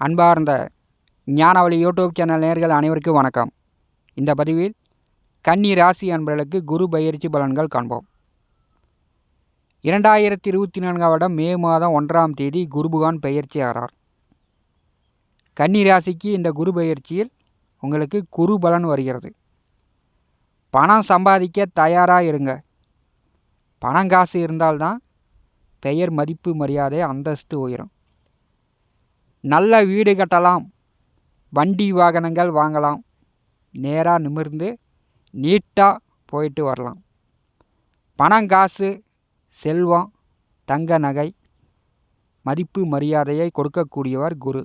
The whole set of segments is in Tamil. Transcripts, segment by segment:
அன்பார்ந்த ஞானவழி யூடியூப் சேனல் நேர்கள் அனைவருக்கும் வணக்கம். இந்த பதிவில் கன்னி ராசி அன்பர்களுக்கு குரு பயிற்சி பலன்கள் காண்போம். இரண்டாயிரத்தி இருபத்தி நான்காம் வருடம் மே மாதம் ஒன்றாம் தேதி குருபுகான் பயிற்சி ஆறார். கன்னி ராசிக்கு இந்த குரு பயிற்சியில் உங்களுக்கு குரு பலன் வருகிறது. பணம் சம்பாதிக்க தயாராக இருங்க. பணம் காசு இருந்தால்தான் பெயர் மதிப்பு மரியாதை அந்தஸ்து உயரும். நல்ல வீடு கட்டலாம். வண்டி வாகனங்கள் வாங்கலாம். நேராக நிமிர்ந்து நீட்டாக போயிட்டு வரலாம். பணம் காசு செல்வம் தங்க நகை மதிப்பு மரியாதையை கொடுக்கக்கூடியவர் குரு.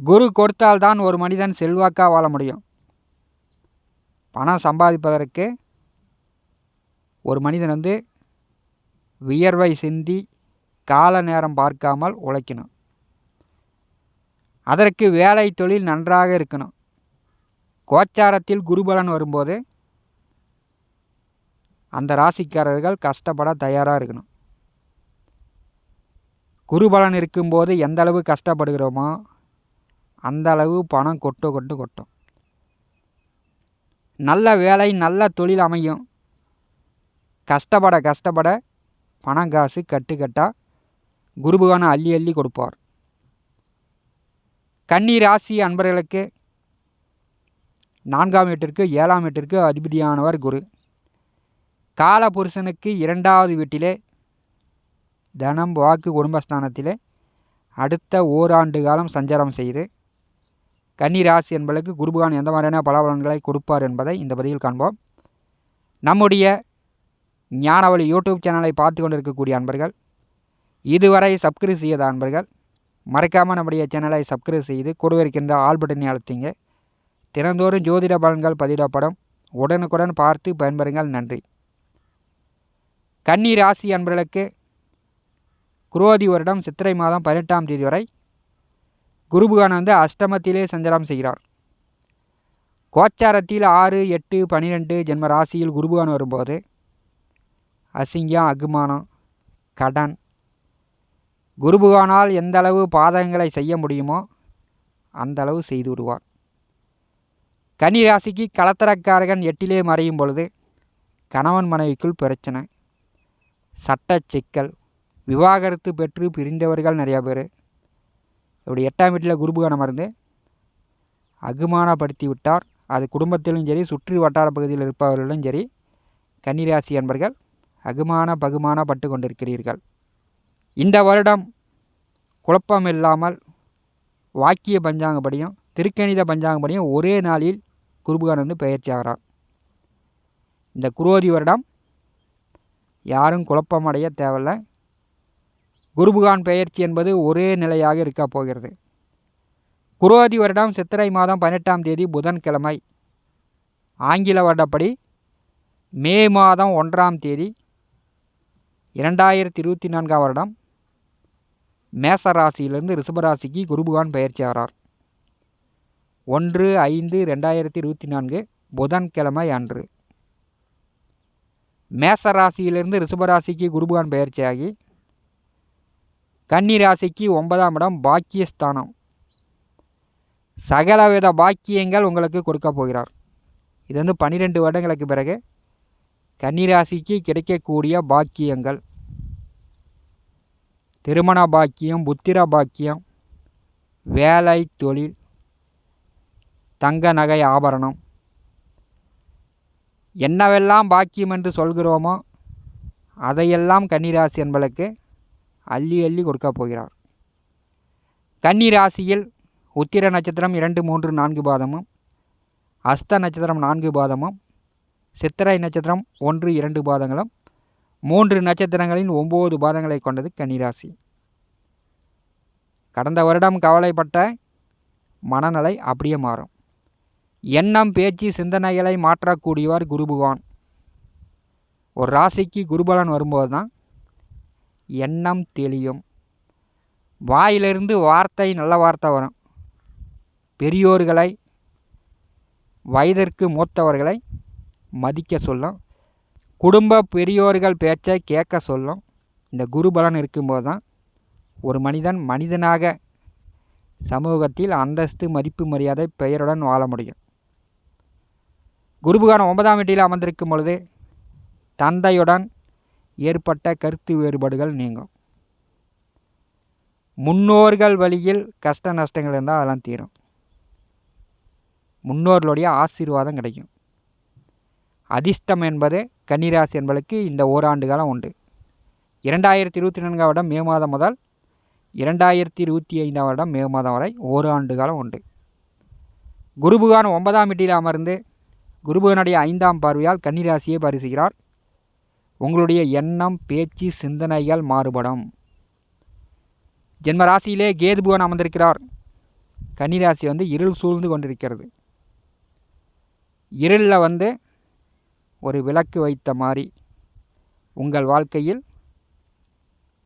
குரு கொடுத்தால்தான் ஒரு மனிதன் செல்வாக்காக வாழ முடியும். பணம் சம்பாதிப்பதற்கு ஒரு மனிதன் வந்து வியர்வை சிந்தி கால நேரம் பார்க்காமல் உழைக்கணும். அதற்கு வேலை தொழில் நன்றாக இருக்கணும். கோச்சாரத்தில் குருபலன் வரும்போது அந்த ராசிக்காரர்கள் கஷ்டப்பட தயாராக இருக்கணும். குருபலன் இருக்கும்போது எந்த அளவு கஷ்டப்படுகிறோமோ அந்த அளவு பணம் கொட்டு கொட்டு கொட்டும். நல்ல வேலை நல்ல தொழில் அமையும். கஷ்டப்பட கஷ்டப்பட பணம் காசு கட்டுக்கட்டாக குருபகனை அள்ளி அள்ளி கொடுப்பார். கன்னி ராசி அன்பர்களுக்கு நான்காம் வீட்டிற்கு ஏழாம் வீட்டிற்கு அதிபதியானவர் குரு. கால புருஷனுக்கு இரண்டாவது வீட்டிலே தனம் வாக்கு குடும்பஸ்தானத்திலே அடுத்த ஓராண்டு காலம் சஞ்சாரம் செய்து கன்னி ராசி என்பதற்கு குருபகான் எந்த மாதிரியான பலாபலன்களை கொடுப்பார் என்பதை இந்த பதிவில் காண்போம். நம்முடைய ஞானவழி யூடியூப் சேனலை பார்த்து கொண்டிருக்கக்கூடிய அன்பர்கள் இதுவரை சப்ஸ்கிரைப் செய்யாத அன்பர்கள் மறக்காமல் நம்முடைய சேனலை சப்ஸ்கிரைப் செய்து கூடவே இருக்கின்ற ஆல் பட்டனை அழுத்திங்க. தினந்தோறும் ஜோதிட பலன்கள் பதிவிடப்படும். உடனுக்குடன் பார்த்து பயன்பெறுங்கள். நன்றி. கன்னி ராசி அன்பர்களுக்கு குரோதி வருடம் சித்திரை மாதம் பதினெட்டாம் தேதி வரை குருபுகான் வந்து அஷ்டமத்திலே சஞ்சாரம் செய்கிறார். கோச்சாரத்தில் ஆறு எட்டு பனிரெண்டு ஜென்ம ராசியில் குருபுகான் வரும்போது அசிங்கம் அகுமானம் கடன் குருபுகானால் எந்த அளவு பாதகங்களை செய்ய முடியுமோ அந்த அளவு செய்து விடுவார் கன்னிராசிக்கு கலத்தரக்காரகன் எட்டிலே மறையும் பொழுது கணவன் மனைவிக்குள் பிரச்சனை சட்ட சிக்கல் விவாகரத்து பெற்று பிரிந்தவர்கள் நிறையா பேர். இப்படி எட்டாம் வீட்டில் குருபுகானம் மருந்து அகுமானப்படுத்தி விட்டார். அது குடும்பத்திலும் சரி சுற்று வட்டார பகுதியில் இருப்பவர்களும் சரி கன்னிராசி என்பர்கள் அகுமான பகுமான பட்டு கொண்டிருக்கிறீர்கள். இந்த வருடம் குழப்பம் இல்லாமல் வாக்கிய பஞ்சாங்கப்படியும் திருக்கணித பஞ்சாங்கப்படியும் ஒரே நாளில் குருபுகான் வந்து பயிற்சி ஆகிறார் இந்த குரோதி வருடம் யாரும் குழப்பமடைய தேவையில்லை. குருபுகான் பெயர்ச்சி என்பது ஒரே நிலையாக இருக்க போகிறது. குரோதி வருடம் சித்திரை மாதம் பதினெட்டாம் தேதி புதன்கிழமை. ஆங்கில வருடப்படி மே மாதம் ஒன்றாம் தேதி இரண்டாயிரத்தி இருபத்தி நான்காம் வருடம். மேச ராசியிலிருந்து ரிஷபராசிக்கு குருபகான் பயிற்சி ஆகிறார் ஒன்று ஐந்து ரெண்டாயிரத்தி இருபத்தி நான்கு புதன்கிழமை அன்று. மேச ராசியிலிருந்து ரிஷபராசிக்கு குருபகான் பயிற்சியாகி கன்னி ராசிக்கு ஒன்பதாம் இடம் பாக்கியஸ்தானம். சகலவித பாக்கியங்கள் உங்களுக்கு கொடுக்க போகிறார். இது வந்து பன்னிரெண்டு வருடங்களுக்கு பிறகு கன்னிராசிக்கு கிடைக்கக்கூடிய பாக்கியங்கள். திருமண பாக்கியம் புத்திர பாக்கியம் வேலை தொழில் தங்க நகை ஆபரணம். என்னவெல்லாம் பாக்கியம் என்று சொல்கிறோமோ அதையெல்லாம் கன்னிராசி என்பதற்கு அள்ளி அள்ளி கொடுக்க போகிறார். கன்னிராசியில் உத்திர நட்சத்திரம் இரண்டு மூன்று நான்கு பாதமும் அஸ்த நட்சத்திரம் நான்கு பாதமும் சித்திரை நட்சத்திரம் ஒன்று இரண்டு பாதங்களும் மூன்று நட்சத்திரங்களின் ஒம்பது பாதங்களை கொண்டது கன்னிராசி. கடந்த வருடம் கவலைப்பட்ட மனநிலை அப்படியே மாறும். எண்ணம் பேச்சு சிந்தனைகளை மாற்றக்கூடியவர் குரு பகவான் ஒரு ராசிக்கு குருபலன் வரும்போது தான் எண்ணம் தெளியும். வாயிலிருந்து வார்த்தை நல்ல வார்த்தை வரும். பெரியோர்களை வயதிற்கு மூத்தவர்களை மதிக்க சொல்லும். குடும்ப பெரியோர்கள் பேச்சை கேட்க சொல்லும். இந்த குரு பலன் இருக்கும்போது தான் ஒரு மனிதன் மனிதனாக சமூகத்தில் அந்தஸ்து மதிப்பு மரியாதை பெயருடன் வாழ முடியும். குருபுகான ஒன்பதாம் வீட்டில் அமர்ந்திருக்கும் பொழுது தந்தையுடன் ஏற்பட்ட கருத்து வேறுபாடுகள் நீங்கும். முன்னோர்கள் வழியில் கஷ்ட நஷ்டங்கள் இருந்தால் அதெல்லாம் தீரும். முன்னோர்களுடைய ஆசீர்வாதம் கிடைக்கும். அதிர்ஷ்டம் என்பது கன்னிராசி என்பதற்கு இந்த ஓராண்டு காலம் உண்டு. இரண்டாயிரத்தி இருபத்தி நான்காம் வருடம் மே மாதம் முதல் இரண்டாயிரத்தி இருபத்தி ஐந்தாம் வருடம் மே மாதம் வரை ஓராண்டு காலம் உண்டு. குருபுகான் ஒன்பதாம் வீட்டில் அமர்ந்து குருபுகனுடைய ஐந்தாம் பார்வையால் கன்னிராசியை பரிசுகிறார். உங்களுடைய எண்ணம் பேச்சு சிந்தனைகள் மாறுபடும். ஜென்ம ராசியிலே கேதுபுவன் அமர்ந்திருக்கிறார். கன்னிராசி வந்து இருள் சூழ்ந்து கொண்டிருக்கிறது. இருளில் வந்து ஒரு விளக்கு வைத்த மாதிரி உங்கள் வாழ்க்கையில்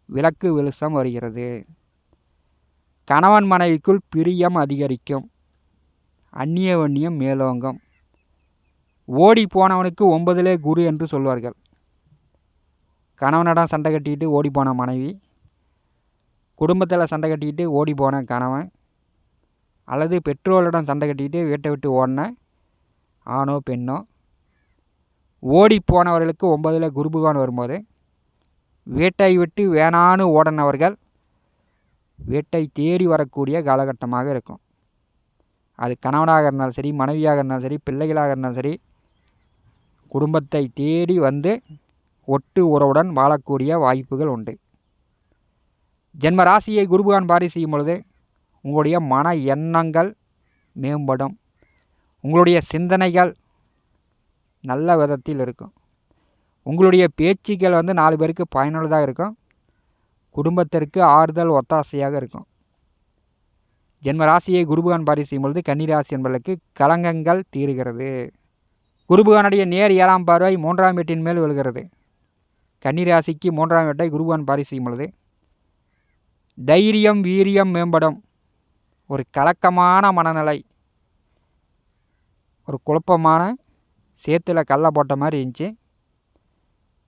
விளக்கு வெளிச்சம் வருகிறது. கணவன் மனைவிக்குள் பிரியம் அதிகரிக்கும். அந்நிய வன்னியம் மேலோங்கும். ஓடி போனவனுக்கு ஒன்பதிலே குரு என்று சொல்வார்கள். கணவனிடம் சண்டை கட்டிக்கிட்டு ஓடி போன மனைவி குடும்பத்தில் சண்டை கட்டிக்கிட்டு ஓடி போன கணவன் அல்லது பெற்றோரிடம் சண்டை கட்டிக்கிட்டு வீட்டை விட்டு ஓடின ஆணோ பெண்ணோ ஓடி போனவர்களுக்கு ஒன்பதில் குருபுகான் வரும்போது வீட்டை விட்டு வேணான்னு ஓடனவர்கள் வீட்டை தேடி வரக்கூடிய காலகட்டமாக இருக்கும். அது கணவனாக இருந்தாலும் சரி மனைவியாக இருந்தாலும் சரி பிள்ளைகளாக இருந்தாலும் சரி குடும்பத்தை தேடி வந்து ஒட்டு உறவுடன் வாழக்கூடிய வாய்ப்புகள் உண்டு. ஜென்ம ராசியை குருபகான் பாரி செய்யும் பொழுது உங்களுடைய மன எண்ணங்கள் மேம்படும். உங்களுடைய சிந்தனைகள் நல்ல விதத்தில் இருக்கும். உங்களுடைய பேச்சுக்கள் வந்து நாலு பேருக்கு பயனுள்ளதாக இருக்கும். குடும்பத்திற்கு ஆறுதல் ஒத்தாசையாக இருக்கும். ஜென்ம ராசியை குருபகான் பாரி செய்யும் பொழுது கன்னிராசி என்பதற்கு கலங்கங்கள் தீருகிறது. குருபகானுடைய நேர் ஏழாம் பார்வை மூன்றாம் வீட்டின் மேல் விழுகிறது. கன்னிராசிக்கு மூன்றாம் வீட்டை குருபகான் பாரி செய்யும் பொழுது தைரியம் வீரியம் மேம்படும். ஒரு கலக்கமான மனநிலை. ஒரு குழப்பமான சேத்துல கல்லை போட்ட மாதிரி இருந்துச்சு.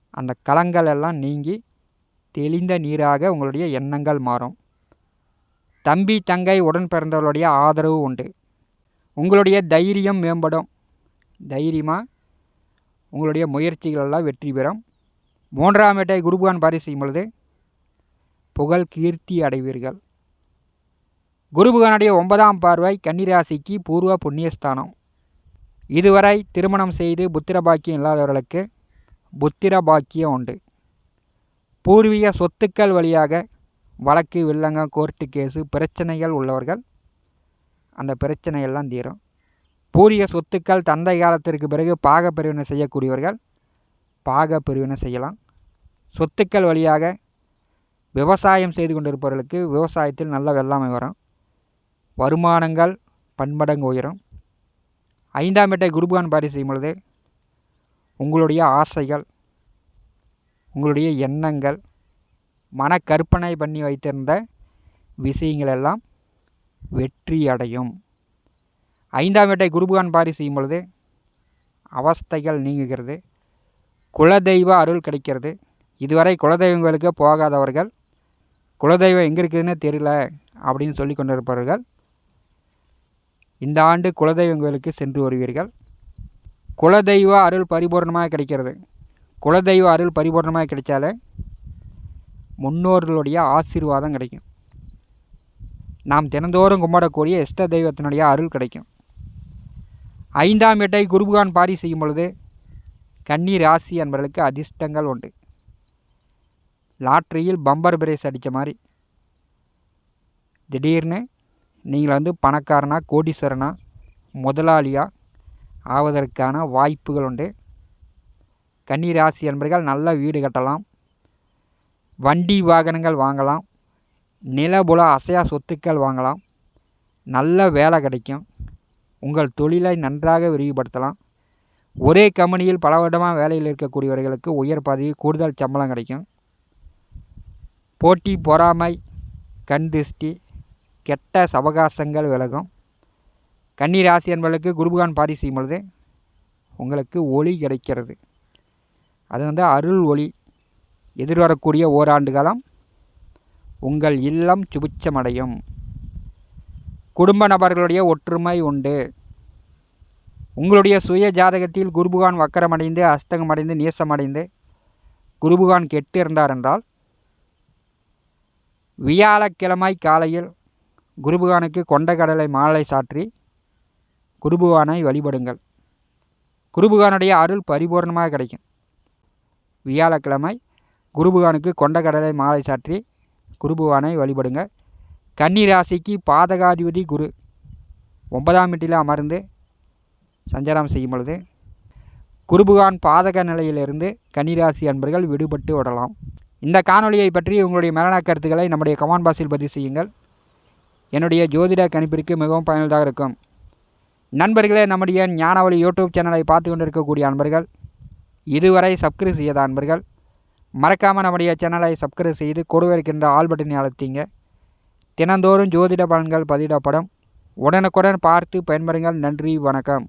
அந்த களங்கள் எல்லாம் நீங்கி தெளிந்த நீராக உங்களுடைய எண்ணங்கள் மாறும். தம்பி தங்கை உடன் பிறந்தவர்களுடைய ஆதரவு உண்டு. உங்களுடைய தைரியம் மேம்படும். தைரியமாக உங்களுடைய முயற்சிகளெல்லாம் வெற்றி பெறும். மூன்றாம் வேட்டை குருபகான் பாரி செய்யும் பொழுது புகழ் கீர்த்தி அடைவீர்கள். குருபகானுடைய ஒன்பதாம் பார்வை கன்னிராசிக்கு பூர்வ புண்ணியஸ்தானம். இதுவரை திருமணம் செய்து புத்திர பாக்கியம் இல்லாதவர்களுக்கு புத்திர பாக்கியம் உண்டு. பூர்வீக சொத்துக்கள் வழியாக வழக்கு வில்லங்க கோர்ட்டு கேஸு பிரச்சனைகள் உள்ளவர்கள் அந்த பிரச்சனையெல்லாம் தீரும். பூர்வீக சொத்துக்கள் தந்தை காலத்திற்கு பிறகு பாக பிரிவினை செய்யக்கூடியவர்கள் பாக பிரிவினை செய்யலாம். சொத்துக்கள் வழியாக விவசாயம் செய்து கொண்டிருப்பவர்களுக்கு விவசாயத்தில் நல்ல வெள்ளாமை வரும். வருமானங்கள் பன்மடங்கு உயரும். ஐந்தாம் வீட்டை குருபகான் பாரி செய்யும் பொழுது உங்களுடைய ஆசைகள் உங்களுடைய எண்ணங்கள் மனக்கற்பனை பண்ணி வைத்திருந்த விஷயங்கள் எல்லாம் வெற்றி அடையும். ஐந்தாம் வீட்டை குருபகான் பாரி செய்யும் பொழுது அவஸ்தைகள் நீங்குகிறது குலதெய்வ அருள் கிடைக்கிறது. இதுவரை குலதெய்வங்களுக்கு போகாதவர்கள் குலதெய்வம் எங்கே இருக்குதுன்னு தெரியல அப்படின்னு சொல்லி கொண்டிருப்பவர்கள் இந்த ஆண்டு குலதெய்வங்களுக்கு சென்று வருவீர்கள். குலதெய்வ அருள் பரிபூர்ணமாக கிடைக்கிறது. குலதெய்வ அருள் பரிபூர்ணமாக கிடைச்சாலே முன்னோர்களுடைய ஆசீர்வாதம் கிடைக்கும். நாம் தினந்தோறும் கும்பிடக்கூடிய இஷ்ட தெய்வத்தினுடைய அருள் கிடைக்கும். ஐந்தாம் எட்டை குருபகான் பாரி செய்யும் பொழுது கன்னி ராசி என்பவர்களுக்கு அதிர்ஷ்டங்கள் உண்டு. லாட்ரியில் பம்பர் பிரேஸ் அடித்த மாதிரி திடீர்னு நீங்கள் வந்து பணக்காரனா கோடீஸ்வரனா முதலாளியாக ஆவதற்கான வாய்ப்புகள் உண்டு. கன்னி ராசி என்பர்கள் நல்ல வீடு கட்டலாம். வண்டி வாகனங்கள் வாங்கலாம். நிலபுல அசையா சொத்துக்கள் வாங்கலாம். நல்ல வேலை கிடைக்கும். உங்கள் தொழிலை நன்றாக விரிவுபடுத்தலாம். ஒரே கம்பெனியில் பல வருடமாக வேலையில் இருக்கக்கூடியவர்களுக்கு உயர் பதவி கூடுதல் சம்பளம் கிடைக்கும். போட்டி பொறாமை கண் திருஷ்டி கெட்ட சவகாசங்கள் விலகும். கன்னி ராசி என்பவர்களுக்கு குருபகான் பாரி செய்யும் பொழுது உங்களுக்கு ஒளி கிடைக்கிறது. அது வந்து அருள் ஒளி. எதிர்வரக்கூடிய ஓராண்டு காலம் உங்கள் இல்லம் சுபிச்சமடையும் குடும்ப நபர்களுடைய ஒற்றுமை உண்டு. உங்களுடைய சுய ஜாதகத்தில் குருபுகான் வக்கரமடைந்து அஸ்தகமடைந்து நீசமடைந்து குருபுகான் கெட்டு இருந்தார் என்றால் வியாழக்கிழமை காலையில் குருபுகானுக்கு கொண்டக்கடலை மாலை சாற்றி குருபுகானை வழிபடுங்கள். குருபுகானுடைய அருள் பரிபூர்ணமாக கிடைக்கும். வியாழக்கிழமை குருபுகானுக்கு கொண்டக்கடலை மாலை சாற்றி குருபுகானை வழிபடுங்க கன்னி ராசிக்கு பாதகாதிபதி குரு. ஒன்பதாம் வீட்டில் அமர்ந்து சஞ்சாரம் செய்யும் பொழுது குருபுகான் பாதக நிலையிலிருந்து கன்னிராசி அன்பர்கள் விடுபட்டு விடலாம் இந்த காணொலியை பற்றி உங்களுடைய மரண கருத்துக்களை நம்முடைய கமான் பாஸில் பதிவு செய்யுங்கள். என்னுடைய ஜோதிட கணிப்பிற்கு மிகவும் பயனுள்ளதாக இருக்கும். நண்பர்களே நம்முடைய ஞானவழி யூடியூப் சேனலை பார்த்து கொண்டிருக்கக்கூடிய அன்பர்கள் இதுவரை சப்ஸ்கிரைப் செய்யாத அன்பர்கள் மறக்காமல் நம்முடைய சேனலை சப்ஸ்கிரைப் செய்து கொடுவருக்கின்ற ஆல் பட்டனை அழுத்திங்க. தினந்தோறும் ஜோதிட பலன்கள் பதிவிடப்படும். உடனுக்குடன் பார்த்து பயன்பெறுங்கள். நன்றி வணக்கம்.